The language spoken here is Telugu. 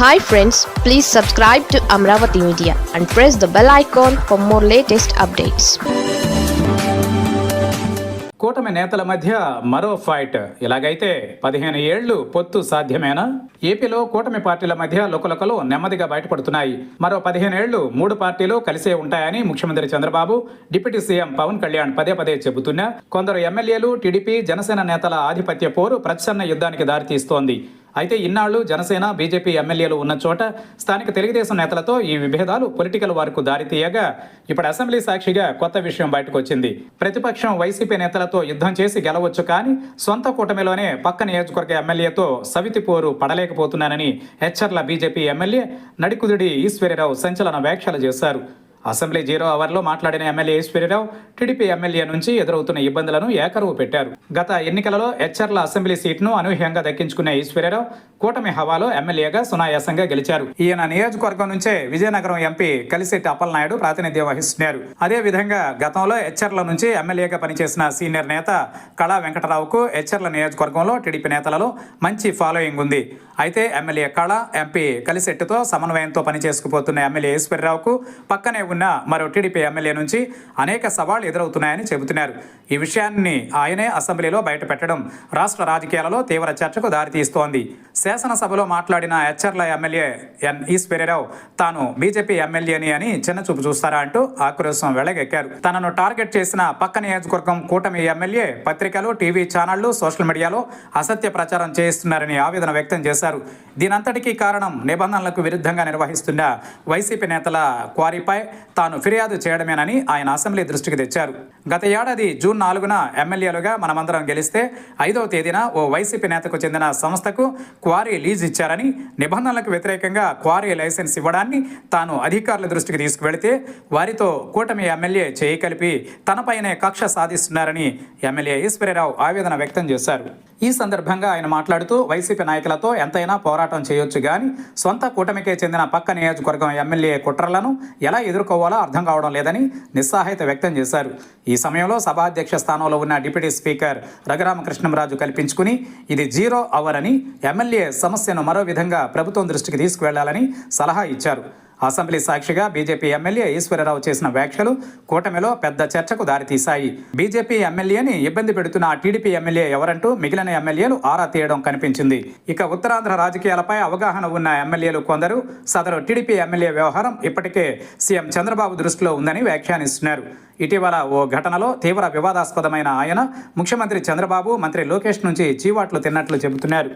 Hi friends please subscribe to Amaravati media and press the bell icon for more latest updates కూటమి నేతల మధ్య మరో ఫైట్ ఇలాగైతే పదిహేను ఏళ్ళు పొత్తు సాధ్యమేనా? ఏపీలో కూటమి పార్టీల మధ్య లుకలుకలు నెమ్మదిగా బయటపడుతున్నాయి. మరో పదిహేను ఏళ్ళు మూడు పార్టీలు కలిసే ఉంటాయని ముఖ్యమంత్రి చంద్రబాబు డిప్యూటీ సీఎం పవన్ కళ్యాణ్ పదే పదే చెబుతున్నా. కొందరు ఎమ్మెల్యేలు టీడీపీ జనసేన నేతల ఆధిపత్య పోరు ప్రచ్ఛన్న యుద్ధానికి దారితీస్తోంది. అయితే ఇన్నాళ్ళు జనసేన బీజేపీ ఎమ్మెల్యేలు ఉన్న చోట స్థానిక తెలుగుదేశం నేతలతో ఈ విభేదాలు పొలిటికల్ వార్కు దారితీయగా ఇప్పుడు అసెంబ్లీ సాక్షిగా కొత్త విషయం బయటకు వచ్చింది ప్రతిపక్షం వైసీపీ నేతలతో యుద్ధం చేసి గెలవచ్చు కానీ సొంత కూటమిలోనే పక్క నియోజకవర్గ ఎమ్మెల్యేతో సవితి పోరు పడలేకపోతున్నానని హెచ్చర్ల బీజేపీ ఎమ్మెల్యే నడికుదుడి ఈశ్వరరావు సంచలన వ్యాఖ్యలు చేశారు. అసెంబ్లీ జీరో అవర్లో మాట్లాడిన ఎమ్మెల్యే ఈశ్వరిరావు టీడీపీ ఎమ్మెల్యే నుంచి ఎదురవుతున్న ఇబ్బందులను ఏకరువు పెట్టారు. గత ఎన్నికలలో హెచ్చర్ల అసెంబ్లీ సీట్ను అనూహ్యంగా దక్కించుకున్న ఈశ్వరిరావు కూటమి హవాలో ఎమ్మెల్యేగా సునాయాసంగా గెలిచారు. ఈయన నియోజకవర్గం నుంచే విజయనగరం ఎంపీ కలిశెట్టి అప్పలనాయుడు ప్రాతినిధ్యం వహిస్తున్నారు. అదే విధంగా గతంలో హెచ్చర్ల నుంచి ఎమ్మెల్యేగా పనిచేసిన సీనియర్ నేత కళా వెంకటరావుకు హెచ్చర్ల నియోజకవర్గంలో టీడీపీ నేతలలో మంచి ఫాలోయింగ్ ఉంది. అయితే ఎమ్మెల్యే కళ ఎంపీ కలిసెట్టుతో సమన్వయంతో పనిచేసుకుపోతున్న ఎమ్మెల్యే ఈశ్వరరావుకు పక్కనే ఉన్న మరో టీడీపీ ఎమ్మెల్యే నుంచి అనేక సవాళ్ళు ఎదురవుతున్నాయని చెబుతున్నారు. ఈ విషయాన్ని ఆయనే అసెంబ్లీలో బయటపెట్టడం రాష్ట్ర రాజకీయాలలో తీవ్ర చర్చకు దారితీస్తోంది. శాసనసభలో మాట్లాడిన హెచ్చర్ల ఎమ్మెల్యే ఎన్ ఈశ్వరరావు తాను బీజేపీ ఎమ్మెల్యేని అని చిన్నచూపు చూస్తారా అంటూ ఆక్రోశం వెళ్ళగెక్కారు తనను టార్గెట్ చేసిన పక్క నియోజకవర్గం కూటమి ఎమ్మెల్యే పత్రికలు టీవీ ఛానళ్ళు సోషల్ మీడియాలో అసత్య ప్రచారం చేయిస్తున్నారని ఆవేదన వ్యక్తం చేశారు. దీనంతటికీ కారణం నిబంధనలకు విరుద్ధంగా నిర్వహిస్తున్న వైసీపీ నేతల క్వారీపై తాను ఫిర్యాదు చేయడమేనని ఆయన అసెంబ్లీ దృష్టికి తెచ్చారు. గత ఏడాది జూన్ నాలుగున ఎమ్మెల్యేలుగా మనమందరం గెలిస్తే ఐదవ తేదీన ఓ వైసీపీ నేతకు చెందిన సంస్థకు క్వారీ లీజ్ ఇచ్చారని నిబంధనలకు వ్యతిరేకంగా క్వారీ లైసెన్స్ ఇవ్వడాన్ని తాను అధికారుల దృష్టికి తీసుకువెళితే వారితో కూటమి ఎమ్మెల్యే చేయి కలిపి తనపైనే కక్ష సాధిస్తున్నారని ఎమ్మెల్యే ఈశ్వరరావు ఆవేదన వ్యక్తం చేశారు. ఈ సందర్భంగా ఆయన మాట్లాడుతూ వైసీపీ నాయకులతో ఎంతైనా పోరాటం చేయొచ్చు కానీ సొంత కూటమికే చెందిన పక్క నియోజకవర్గం ఎమ్మెల్యే కుట్రలను ఎలా ఎదుర్కోవాలో అర్థం కావడం లేదని నిస్సహాయత వ్యక్తం చేశారు. ఈ సమయంలో సభాధ్యక్ష స్థానంలో ఉన్న డిప్యూటీ స్పీకర్ రఘురామకృష్ణంరాజు కల్పించుకుని ఇది జీరో అవర్ అని ఎమ్మెల్యే సమస్యను మరో విధంగా ప్రభుత్వం దృష్టికి తీసుకువెళ్ళాలని సలహా ఇచ్చారు. అసెంబ్లీ సాక్షిగా బీజేపీ ఎమ్మెల్యే ఈశ్వరరావు చేసిన వ్యాఖ్యలు కూటమిలో పెద్ద చర్చకు దారితీశాయి. బీజేపీ ఎమ్మెల్యేని ఇబ్బంది పెడుతున్న టీడీపీ ఎమ్మెల్యే ఎవరంటూ మిగిలిన ఎమ్మెల్యేలు ఆరా తీయడం కనిపించింది. ఇక ఉత్తరాంధ్ర రాజకీయాలపై అవగాహన ఉన్న ఎమ్మెల్యేలు కొందరు సదరు టీడీపీ ఎమ్మెల్యే వ్యవహారం ఇప్పటికే సీఎం చంద్రబాబు దృష్టిలో ఉందని వ్యాఖ్యానిస్తున్నారు. ఇటీవల ఓ ఘటనలో తీవ్ర వివాదాస్పదమైన ఆయన ముఖ్యమంత్రి చంద్రబాబు మంత్రి లోకేష్ నుంచి చీవాట్లు తిన్నట్లు చెబుతున్నారు.